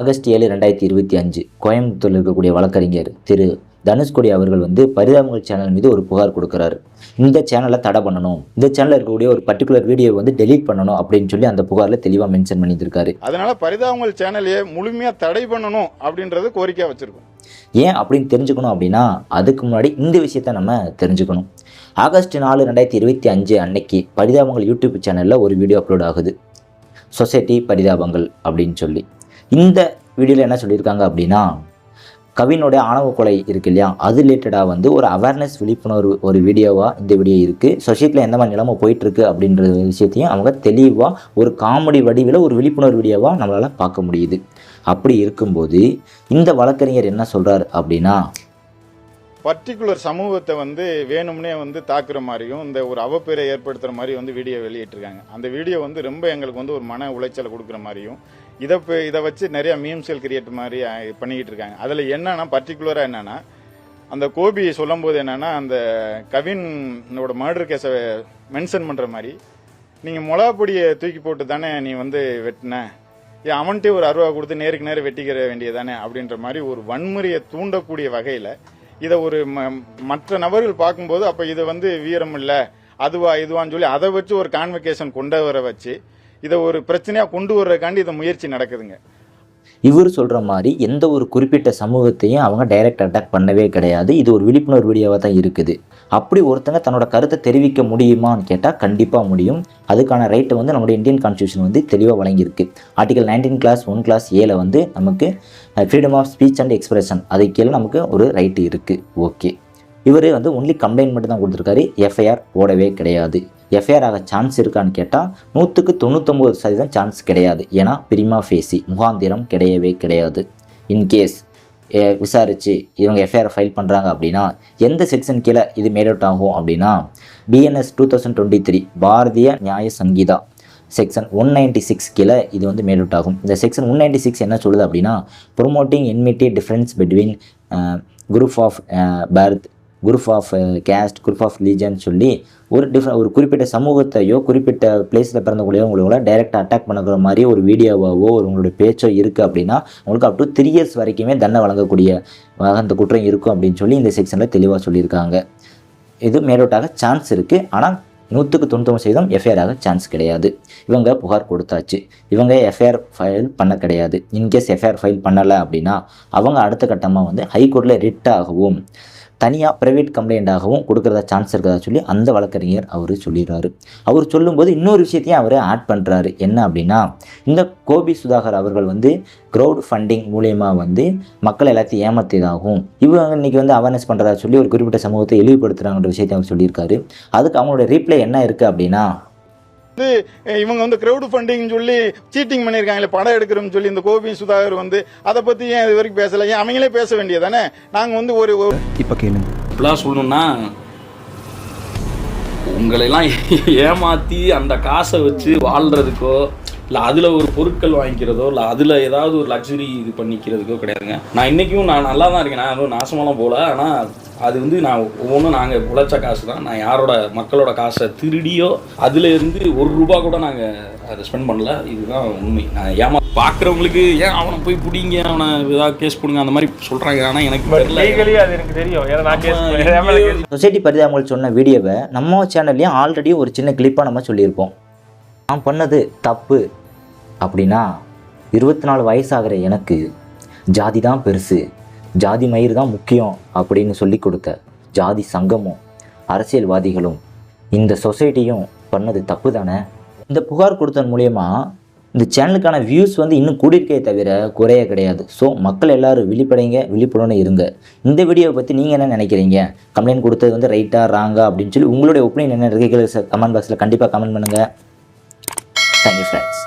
August ஏழு ரெண்டாயிரத்தி இருபத்தி அஞ்சு கோயம்புத்தூரில் இருக்கக்கூடிய வழக்கறிஞர் திரு தனுஷ்கோடி அவர்கள் வந்து பரிதாபங்கள் சேனல் மீது ஒரு புகார் கொடுக்குறாரு. இந்த சேனலை தடை பண்ணணும். இந்த சேனலில் இருக்கக்கூடிய ஒரு பர்டிகுலர் வீடியோ வந்து டெலீட் பண்ணணும் அப்படின்னு சொல்லி அந்த புகாரில் தெளிவாக மென்ஷன் பண்ணியிருக்காரு அதனால பரிதாபங்கள் சேனலையே முழுமையா தடை பண்ணணும் அப்படின்றது கோரிக்கையா வச்சிருக்கோம். ஏன் அப்படின்னு தெரிஞ்சுக்கணும் அப்படின்னா அதுக்கு முன்னாடி இந்த விஷயத்த நம்ம தெரிஞ்சுக்கணும். ஆகஸ்ட் நாலு ரெண்டாயிரத்தி இருபத்தி அஞ்சு அன்னைக்கு பரிதாபங்கள் யூடியூப் சேனலில் ஒரு வீடியோ அப்லோட் ஆகுது. சொசைட்டி பரிதாபங்கள் அப்படின்னு சொல்லி. இந்த வீடியோவில் என்ன சொல்லியிருக்காங்க அப்படின்னா கவினுடைய ஆணவ கொலை இருக்கு இல்லையா? அது ரிலேட்டடாக வந்து ஒரு அவேர்னஸ் விழிப்புணர்வு ஒரு வீடியோவாக இந்த வீடியோ இருக்குது சொசைட்டியில் எந்த மாதிரி நிலைமை போயிட்டுருக்கு அப்படின்ற விஷயத்தையும் அவங்க தெளிவாக ஒரு காமெடி வடிவில் ஒரு விழிப்புணர்வு வீடியோவாக நம்மளால் பார்க்க முடியுது. அப்படி இருக்கும்போது இந்த வழக்கறிஞர் என்ன சொல்கிறார் அப்படின்னா பர்டிகுலர் சமூகத்தை வந்து வேணும்னே வந்து தாக்குற மாதிரியும் இந்த ஒரு அவப்பேரை ஏற்படுத்துகிற மாதிரி வந்து வீடியோ வெளியிட்டிருக்காங்க. அந்த வீடியோ வந்து ரொம்ப எங்களுக்கு வந்து ஒரு மன உளைச்சலை கொடுக்குற மாதிரியும் இதை இதை வச்சு நிறையா மீம்ஸ்கள் கிரியேட் மாதிரி பண்ணிக்கிட்டு இருக்காங்க அதில் என்னன்னா பர்டிகுலராக என்னன்னா அந்த கோபி சொல்லும்போது என்னன்னா அந்த கவினோட மர்டர் கேஸை மென்ஷன் பண்ணுற மாதிரி நீங்கள் மொளாப்பொடியை தூக்கி போட்டு தானே நீ வந்து வெட்டின? ஏன் அவன்கிட்டே ஒரு அருவா கொடுத்து நேருக்கு நேரம் வெட்டிக்கிற வேண்டியதானே அப்படின்ற மாதிரி ஒரு வன்முறையை தூண்டக்கூடிய வகையில் இதை ஒரு ம- மற்ற நபர்கள் பார்க்கும்போது அப்போ இது வந்து வீரம் இல்லை அதுவா இதுவான்னு சொல்லி அதை வச்சு ஒரு கான்வெகேஷன் கொண்டு வர வச்சு இதை ஒரு பிரச்சனையாக கொண்டு வர்றதுக்காண்டி இதை முயற்சி நடக்குதுங்க. இவர் சொல்கிற மாதிரி எந்த ஒரு குறிப்பிட்ட சமூகத்தையும் அவங்க டைரக்ட் அட்டாக் பண்ணவே கிடையாது. இது ஒரு விழிப்புணர்வு வீடியோவாக தான் இருக்குது. அப்படி ஒருத்தங்க தன்னோட கருத்தை தெரிவிக்க முடியுமான்னு கேட்டால் கண்டிப்பாக முடியும். அதுக்கான ரைட்டை வந்து நம்மளுடைய இந்தியன் கான்ஸ்டியூஷன் வந்து தெளிவாக வழங்கியிருக்கு. Article nineteen clause one clause ஏல வந்து நமக்கு freedom of speech and expression அது கீழே நமக்கு ஒரு ரைட்டு இருக்குது ஓகே இவர் வந்து ஒன்லி கம்ப்ளைண்ட் மட்டும் தான் கொடுத்துருக்காரு. எஃப்ஐஆர் போடவே கிடையாது. எஃப்ஐஆர் ஆக சான்ஸ் இருக்கான்னு கேட்டால் நூற்றுக்கு தொண்ணூத்தொம்பது சதவீதம் சான்ஸ் கிடையாது. ஏன்னா பிரிமா ஃபேசி முகாந்திரம் கிடையவே கிடையாது. இன்கேஸ் விசாரித்து இவங்க எஃப்ஐஆர் ஃபைல் பண்ணுறாங்க அப்படின்னா எந்த செக்ஷன் கீழே இது மேட் அவுட் ஆகும் அப்படின்னா BNS two thousand twenty three Bharatiya Nyaya Sanhita section one ninety six கீழே இது வந்து மேட் அவுட் ஆகும். இந்த செக்ஷன் ஒன் நைன்டி சிக்ஸ் என்ன சொல்லுது அப்படின்னா promoting enmity difference between group of birth group of caste group of religion சொல்லி ஒரு டிஃப்ரெண்ட் ஒரு குறிப்பிட்ட சமூகத்தையோ குறிப்பிட்ட பிளேஸில் பிறந்தக்கூடிய உங்களோட டைரெக்டாக அட்டாக் பண்ணுற மாதிரி ஒரு வீடியோவாவோ ஒரு உங்களுடைய பேச்சோ இருக்குது அப்படின்னா உங்களுக்கு அப் டு த்ரீ இயர்ஸ் வரைக்குமே தண்டனை வழங்கக்கூடிய அந்த குற்றம் இருக்கும் அப்படின்னு சொல்லி இந்த செக்ஷனில் தெளிவாக சொல்லியிருக்காங்க. இது மேலோட்டாக சான்ஸ் இருக்குது ஆனால் நூற்றுக்கு தொண்ணூத்தொம்பது சதவீதம் எஃப்ஐஆர் ஆக சான்ஸ் கிடையாது. இவங்க புகார் கொடுத்தாச்சு. இவங்க எஃப்ஐஆர் ஃபைல் பண்ண கிடையாது. இன்கேஸ் எஃப்ஐஆர் ஃபைல் பண்ணலை அப்படின்னா அவங்க அடுத்த கட்டமாக வந்து ஹைகோர்ட்டில் ரிட் ஆகவும் தனியாக ப்ரைவேட் கம்ப்ளைண்ட்டாகவும் கொடுக்குறதா சான்ஸ் இருக்கிறதா சொல்லி அந்த வழக்கறிஞர் அவர் சொல்லிடுறாரு. அவர் சொல்லும்போது இன்னொரு விஷயத்தையும் அவர் ஆட் பண்ணுறாரு என்ன அப்படின்னா இந்த கோபி சுதாகர் அவர்கள் வந்து க்ரௌட் ஃபண்டிங் மூலயமா வந்து மக்கள் எல்லாத்தையும் ஏமாத்தியதாகவும் இவங்க இன்றைக்கி வந்து அவேர்னஸ் பண்ணுறதா சொல்லி ஒரு குறிப்பிட்ட சமூகத்தை இழிவுபடுத்துகிறாங்கன்ற விஷயத்தை அவர் சொல்லியிருக்காரு. அதுக்கு அவங்களோட ரீப்ளை என்ன இருக்குது அப்படின்னா அஹ் இவங்க வந்து கிரௌட் ஃபண்டிங் சொல்லி சீட்டிங் பண்ணியிருக்காங்களே படம் எடுக்கிறோம்னு சொல்லி இந்த கோபி சுதாகர் வந்து அதை பற்றி ஏன் இது வரைக்கும் பேசலை? ஏன் அவங்களே பேச வேண்டியதானே நாங்கள் வந்து ஒரு இப்போ கேளுங்க. இப்படிலாம் சொல்லணும்னா உங்களையெல்லாம் ஏமாத்தி அந்த காசை வச்சு வாழ்றதுக்கோ இல்லை அதில் ஒரு பொருட்கள் வாங்கிக்கிறதோ இல்லை அதில் ஏதாவது ஒரு லக்ஸுரி இது பண்ணிக்கிறதுக்கோ கிடையாதுங்க. நான் இன்றைக்கும் நான் நல்லா தான் இருக்கேன். நான் எதுவும் நாசமாலாம் போகல. ஆனால் அது வந்து நான் ஒவ்வொன்றும் நாங்கள் உழைச்ச காசு தான் நான் யாரோட மக்களோட காசை திருடியோ அதுல இருந்து ஒரு ரூபா கூட நாங்கள் அதை ஸ்பெண்ட் பண்ணல. இதுதான் உண்மை. நான் ஏமா பார்க்குறவங்களுக்கு ஏன் அவனை போய் பிடிங்க? அவனை ஏதாவது கேஸ் போடுங்க. அந்த மாதிரி சொல்கிறாங்க ஆனால் எனக்கு அது எனக்கு தெரியும். சொசைட்டி பரிதாபங்கள் சொன்ன வீடியோவை நம்ம சேனல்லையும் ஆல்ரெடி ஒரு சின்ன கிளிப்பாக நம்ம சொல்லியிருப்போம். நான் பண்ணது தப்பு. அப்படின்னா இருபத்தி நாலு வயசாகிற எனக்கு ஜாதி தான் பெருசு ஜாதி மயிர் தான் முக்கியம் அப்படின்னு சொல்லி கொடுத்த ஜாதி சங்கமும் அரசியல்வாதிகளும் இந்த சொசைட்டியும் பண்ணது தப்பு தானே இந்த புகார் கொடுத்தன் மூலயமா இந்த சேனலுக்கான வியூஸ் வந்து இன்னும் கூடியிருக்கே தவிர குறைய கிடையாது. ஸோ மக்கள் எல்லாரும் விழிப்படைங்க விழிப்புடன் இருங்க. இந்த வீடியோவை பற்றி நீங்கள் என்ன நினைக்கிறீங்க? கம்ப்ளைண்ட் கொடுத்தது வந்து ரைட்டாக ராங்கா அப்படின்னு சொல்லி உங்களுடைய ஒப்பீனியன் என்ன இருக்கு? கமெண்ட் பாக்ஸில் கண்டிப்பாக கமெண்ட் பண்ணுங்கள் தேங்க்யூ ஃப்ரெண்ட்ஸ்